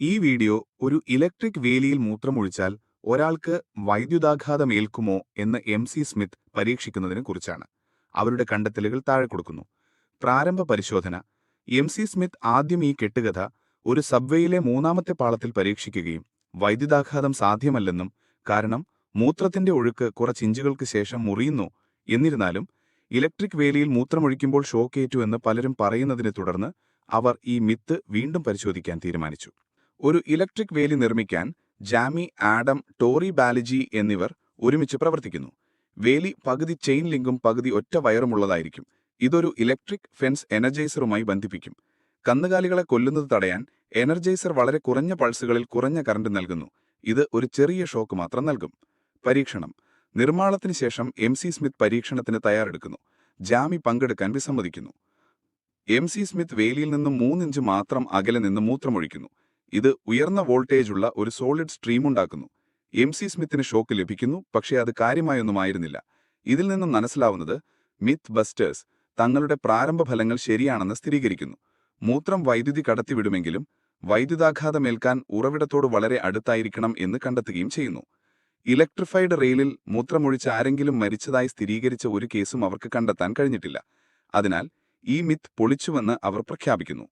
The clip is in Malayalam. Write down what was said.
ഈ വീഡിയോ ഒരു ഇലക്ട്രിക് വേലിയിൽ മൂത്രമൊഴിച്ചാൽ ഒരാൾക്ക് വൈദ്യുതാഘാതം ഏൽക്കുമോ എന്ന് എം സി സ്മിത്ത് പരീക്ഷിക്കുന്നതിനെ കുറിച്ചാണ്. അവരുടെ കണ്ടെത്തലുകൾ താഴെ കൊടുക്കുന്നു. പ്രാരംഭ പരിശോധന. എം സി സ്മിത്ത് ആദ്യം ഈ കെട്ടുകഥ ഒരു സബ്വേയിലെ മൂന്നാമത്തെ പാളത്തിൽ പരീക്ഷിക്കുകയും വൈദ്യുതാഘാതം സാധ്യമല്ലെന്നും കാരണം മൂത്രത്തിന്റെ ഒഴുക്ക് കുറച്ച് ഇഞ്ചുകൾക്ക് ശേഷം മുറിയുന്നു എന്നിരുന്നാലും ഇലക്ട്രിക് വേലിയിൽ മൂത്രമൊഴിക്കുമ്പോൾ ഷോക്കേറ്റു എന്ന് പലരും പറയുന്നതിനെ തുടർന്ന് അവർ ഈ മിത്ത് വീണ്ടും പരിശോധിക്കാൻ തീരുമാനിച്ചു. ഒരു ഇലക്ട്രിക് വേലി നിർമ്മിക്കാൻ ജാമി ആഡം ടോറി ബാലജി എന്നിവർ ഒരുമിച്ച് പ്രവർത്തിക്കുന്നു. വേലി പകുതി ചെയിൻ ലിങ്കും പകുതി ഒറ്റ വയറുമുള്ളതായിരിക്കും. ഇതൊരു ഇലക്ട്രിക് ഫെൻസ് എനർജൈസറുമായി ബന്ധിപ്പിക്കും. കന്നുകാലികളെ കൊല്ലുന്നത് തടയാൻ എനർജൈസർ വളരെ കുറഞ്ഞ പൾസുകളിൽ കുറഞ്ഞ കറന്റ് നൽകുന്നു. ഇത് ഒരു ചെറിയ ഷോക്ക് മാത്രം നൽകും. പരീക്ഷണം. നിർമ്മാണത്തിന് ശേഷം എം സി സ്മിത്ത് പരീക്ഷണത്തിന് തയ്യാറെടുക്കുന്നു. ജാമി പങ്കെടുക്കാൻ വിസമ്മതിക്കുന്നു. എം സി സ്മിത്ത് വേലിയിൽ നിന്നും മൂന്നിഞ്ച് മാത്രം അകലെ നിന്ന് മൂത്രമൊഴിക്കുന്നു. ഇത് ഉയർന്ന വോൾട്ടേജുള്ള ഒരു സോളിഡ് സ്ട്രീം ഉണ്ടാക്കുന്നു. എം സി സ്മിത്തിന് ഷോക്ക് ലഭിക്കുന്നു പക്ഷേ അത് കാര്യമായൊന്നുമായിരുന്നില്ല. ഇതിൽ നിന്നും മനസ്സിലാവുന്നത് മിത്ത് ബസ്റ്റേഴ്സ് തങ്ങളുടെ പ്രാരംഭ ഫലങ്ങൾ ശരിയാണെന്ന് സ്ഥിരീകരിക്കുന്നു. മൂത്രം വൈദ്യുതി കടത്തിവിടുമെങ്കിലും വൈദ്യുതാഘാതമേൽക്കാൻ ഉറവിടത്തോട് വളരെ അടുത്തായിരിക്കണം എന്ന് കണ്ടെത്തുകയും ചെയ്യുന്നു. ഇലക്ട്രിഫൈഡ് റെയിലിൽ മൂത്രമൊഴിച്ച് ആരെങ്കിലും മരിച്ചതായി സ്ഥിരീകരിച്ച ഒരു കേസും അവർക്ക് കണ്ടെത്താൻ കഴിഞ്ഞിട്ടില്ല. അതിനാൽ ഈ മിത്ത് പൊളിച്ചുവെന്ന് അവർ പ്രഖ്യാപിക്കുന്നു.